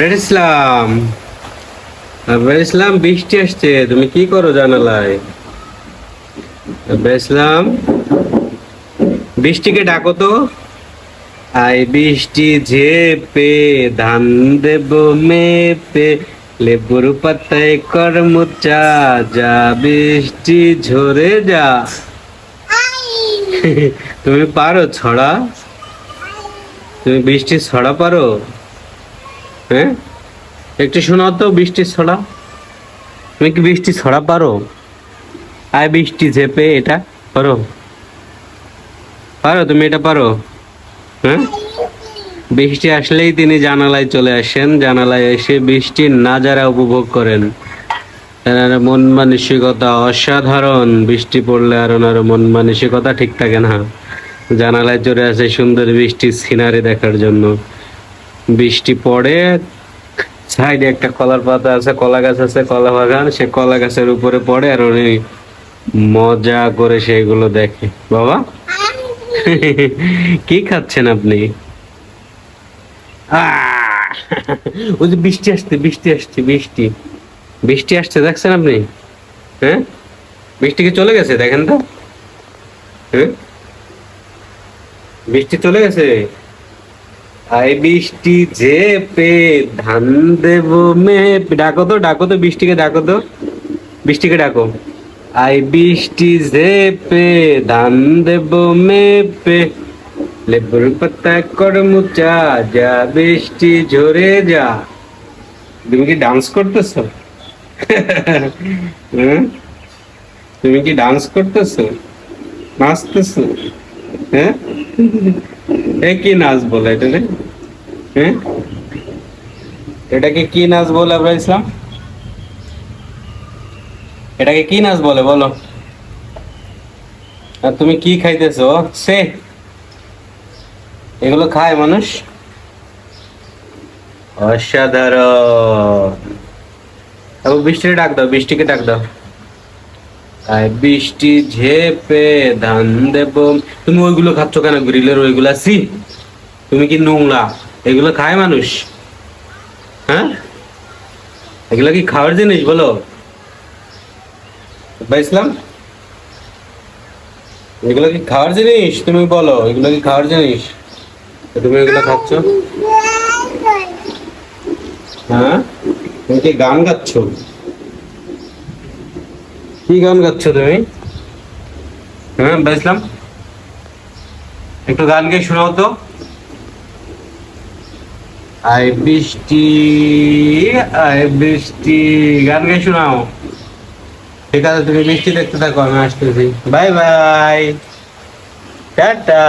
বের ইসলাম বের ইসলাম বৃষ্টি আসছে। তুমি কি করো জানালায়? বের ইসলাম বৃষ্টিকে ডাকো তো। আই বৃষ্টি ঝেপে ধান দেব মেপে লেবুর পাতায় কর মুচা যা বৃষ্টি ঝরে যা। তুমি পারো ছড়া? তুমি বৃষ্টি ছড়া পারো? হ্যাঁ? একটু শোনাও তো বৃষ্টি ছড়া। তুমি কি বৃষ্টি ছড়া পারো? আয় বৃষ্টি ঝেপে এটা পারো। পারো তুমি এটা পারো। হ্যাঁ? বৃষ্টি আসলেই তিনি জানালায় চলে আসেন। জানালায় এসে বৃষ্টির নাজারা উপভোগ করেন। তেনার মন মানসিকতা অসাধারণ। বৃষ্টি পড়লে আর ওনার মন মানসিকতা ঠিক থাকে না। জানালায় চলে আসে সুন্দর বৃষ্টির সিনারি দেখার জন্য। বৃষ্টি পড়ে, সাইডে একটা কলার পাতা আছে, কলা গাছ আছে, কলা বাগান, সে কলা গাছের উপরে পড়ে আর উনি মজা করে সেগুলো দেখে। বাবা, কি খাচ্ছেন আপনি? ওই যে বৃষ্টি আসছে বৃষ্টি আসছে, বৃষ্টি। বৃষ্টি আসছে, দেখছেন আপনি? হ্যাঁ? বৃষ্টি কি চলে গেছে, দেখেন তো। হ্যাঁ? বৃষ্টি চলে গেছে? আই বৃষ্টি যে পে ধান দেব মে ডাকো তো ডাকো তো বৃষ্টিকে, ডাকো তো। বৃষ্টিকে ডাকো। আই বৃষ্টি যে পে ধান দেব মে পে লেবুর পাতা কর মুচা যা বৃষ্টি ঝরে যা। তুমি কি ডান্স করতেছো? হুম? তুমি কি ডান্স করতেছো? নাচতেছো? হ্যাঁ? কি নাচ বলে এটা হ্যাঁ? এটাকে কি নাচ বলে আমরা ইসলাম? এটাকে কি নাচ বলে বলো? আর তুমি কি খাইতেছো? সে এগুলো খায় মানুষ? অসাধারণ। বৃষ্টিকে ডাক দাও, বৃষ্টিকে ডাক দাও। আয় বৃষ্টি ঝেপে ধান দেব। তুমি ওইগুলো খাচ্ছ কেন? গ্রিলের ওইগুলা সি তুমি কি নোংরা? এগুলো খায় মানুষ। হ্যাঁ? এগুলো কি খাওয়ার জিনিস বলো? ইসলাম? এগুলো কি খাওয়ার জিনিস? তুমি বলো, এগুলো কি খাওয়ার জিনিস? তুমি এগুলো খাচ্ছ? হ্যাঁ? তুমি কি গান গাচ্ছ? কি গান গাচ্ছ তুমি? হ্যাঁ বুঝলাম একটু গান গিয়ে শোনাও তো। আই বৃষ্টি আই বৃষ্টি, গান গিয়ে শোনাও। ঠিক আছে, তুমি বৃষ্টি দেখতে থাকো, আমি আসতেছি। Bye bye. টাটা।